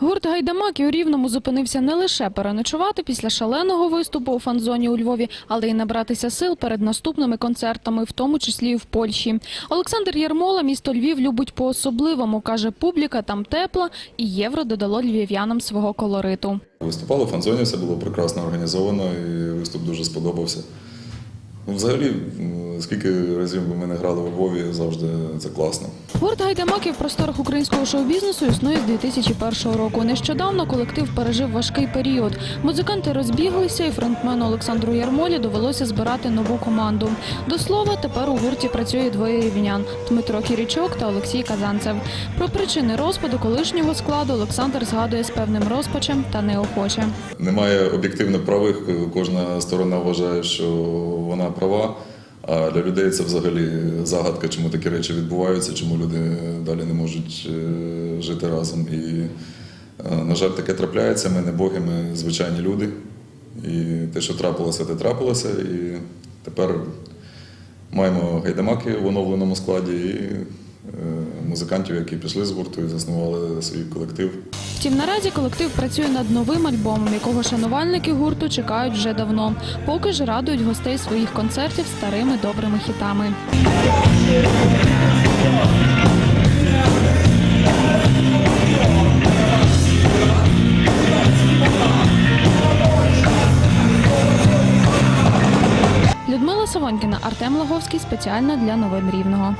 Гурт гайдамаків у Рівному зупинився не лише переночувати після шаленого виступу у фан-зоні у Львові, але й набратися сил перед наступними концертами, в тому числі і в Польщі. Олександр Ярмола місто Львів любить по-особливому. каже, публіка там тепла, і євро додало львів'янам свого колориту. Виступали в фан-зоні, все було прекрасно організовано і виступ дуже сподобався. Ну, Взагалі, скільки разів ми не грали у Львові, завжди це класно. Гурт гайдамаків в просторах українського шоу-бізнесу існує з 2001 року. Нещодавно колектив пережив важкий період. Музиканти розбіглися, і фронтмену Олександру Ярмолі довелося збирати нову команду. До слова, тепер у гурті працює двоє рівнян – Дмитро Кірічок та Олексій Казанцев. Про причини розпаду колишнього складу Олександр згадує з певним розпачем та неохоче. Немає об'єктивно правих, кожна сторона вважає, що вона права. А для людей це взагалі загадка, чому такі речі відбуваються, чому люди далі не можуть е, жити разом. І, е, на жаль, таке трапляється. Ми не боги, ми звичайні люди. І те, що трапилося, те трапилося. І тепер маємо гайдамаки в оновленому складі і е, музикантів, які пішли з гурту і заснували свій колектив. Втім, наразі колектив працює над новим альбомом, якого шанувальники гурту чекають вже давно. Поки ж радують гостей своїх концертів старими добрими хітами. Людмила Савонькіна, Артем Лаговський спеціально для новин Рівного.